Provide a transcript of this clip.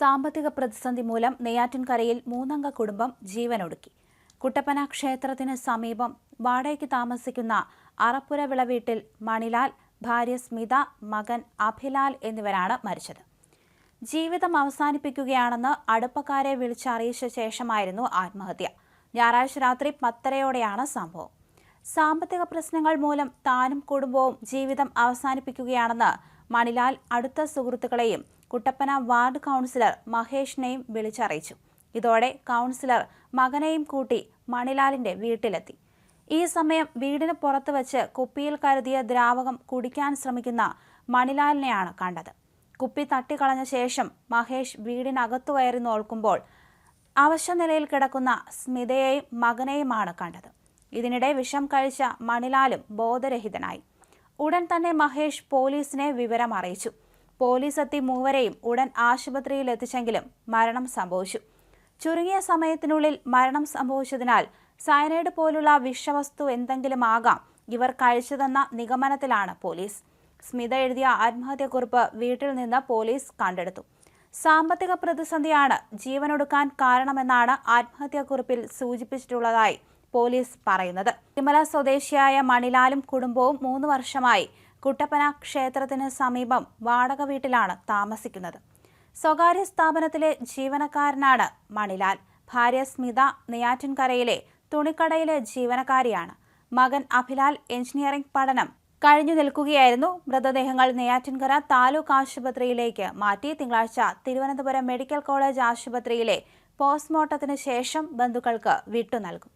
സാമ്പത്തിക പ്രതിസന്ധി മൂലം നെയ്യാറ്റിൻകരയിൽ മൂന്നംഗ കുടുംബം ജീവനൊടുക്കി. കുട്ടപ്പന ക്ഷേത്രത്തിന് സമീപം വാടകയ്ക്ക് താമസിക്കുന്ന അറപ്പുര വിളവീട്ടിൽ മണിലാൽ ഭാര്യ സ്മിത മകൻ അഭിലാൽ എന്നിവരാണ് മരിച്ചത്. ജീവിതം അവസാനിപ്പിക്കുകയാണെന്ന് അടുപ്പക്കാരെ വിളിച്ചറിയിച്ച ശേഷമായിരുന്നു ആത്മഹത്യ. ഞായറാഴ്ച രാത്രി പത്തരയോടെയാണ് സംഭവം. സാമ്പത്തിക പ്രശ്നങ്ങൾ മൂലം താനും കുടുംബവും ജീവിതം അവസാനിപ്പിക്കുകയാണെന്ന് മണിലാൽ അടുത്ത സുഹൃത്തുക്കളെയും കുട്ടപ്പന വാർഡ് കൗൺസിലർ മഹേഷിനെയും വിളിച്ചറിയിച്ചു. ഇതോടെ കൗൺസിലർ മകനെയും കൂട്ടി മണിലാലിന്റെ വീട്ടിലെത്തി. ഈ സമയം വീടിന് പുറത്ത് വച്ച് കുപ്പിയിൽ കരുതിയ ദ്രാവകം കുടിക്കാൻ ശ്രമിക്കുന്ന മണിലാലിനെയാണ് കണ്ടത്. കുപ്പി തട്ടിക്കളഞ്ഞ ശേഷം മഹേഷ് വീടിനകത്തു കയറി നോക്കുമ്പോൾ അവശനിലയിൽ കിടക്കുന്ന സ്മിതയെയും മകനെയുമാണ് കണ്ടത്. ഇതിനിടെ വിഷം കഴിച്ച മണിലാലും ബോധരഹിതനായി. ഉടൻ തന്നെ മഹേഷ് പോലീസിനെ വിവരം അറിയിച്ചു പോലീസ് എത്തി മൂവരെയും ഉടൻ ആശുപത്രിയിൽ എത്തിച്ചെങ്കിലും മരണം സംഭവിച്ചു. ചുരുങ്ങിയ സമയത്തിനുള്ളിൽ മരണം സംഭവിച്ചതിനാൽ സയനൈഡ് പോലുള്ള വിഷവസ്തു എന്തെങ്കിലും ആകാം ഇവർ കഴിച്ചതെന്ന നിഗമനത്തിലാണ് പോലീസ്. സ്മിത എഴുതിയ ആത്മഹത്യക്കുറിപ്പ് വീട്ടിൽ നിന്ന് പോലീസ് കണ്ടെടുത്തു. സാമ്പത്തിക പ്രതിസന്ധിയാണ് ജീവനൊടുക്കാൻ കാരണമെന്നാണ് ആത്മഹത്യാക്കുറിപ്പിൽ സൂചിപ്പിച്ചിട്ടുള്ളതായി പോലീസ് പറയുന്നത്. വിമല സ്വദേശിയായ മണിലാലും കുടുംബവും മൂന്ന് വർഷമായി കുട്ടപ്പന ക്ഷേത്രത്തിന് സമീപം വാടക വീട്ടിലാണ് താമസിക്കുന്നത്. സ്വകാര്യ സ്ഥാപനത്തിലെ ജീവനക്കാരനാണ് മണിലാൽ. ഭാര്യ സ്മിത നെയ്യാറ്റിൻകരയിലെ തുണിക്കടയിലെ ജീവനക്കാരിയാണ്. മകൻ അഭിലാൽ എഞ്ചിനീയറിംഗ് പഠനം കഴിഞ്ഞു നിൽക്കുകയായിരുന്നു. മൃതദേഹങ്ങൾ നെയ്യാറ്റിൻകര താലൂക്ക് ആശുപത്രിയിലേക്ക് മാറ്റി തിങ്കളാഴ്ച തിരുവനന്തപുരം മെഡിക്കൽ കോളേജ് ആശുപത്രിയിലെ പോസ്റ്റ്മോർട്ടത്തിന് ശേഷം ബന്ധുക്കൾക്ക് വിട്ടു നൽകും.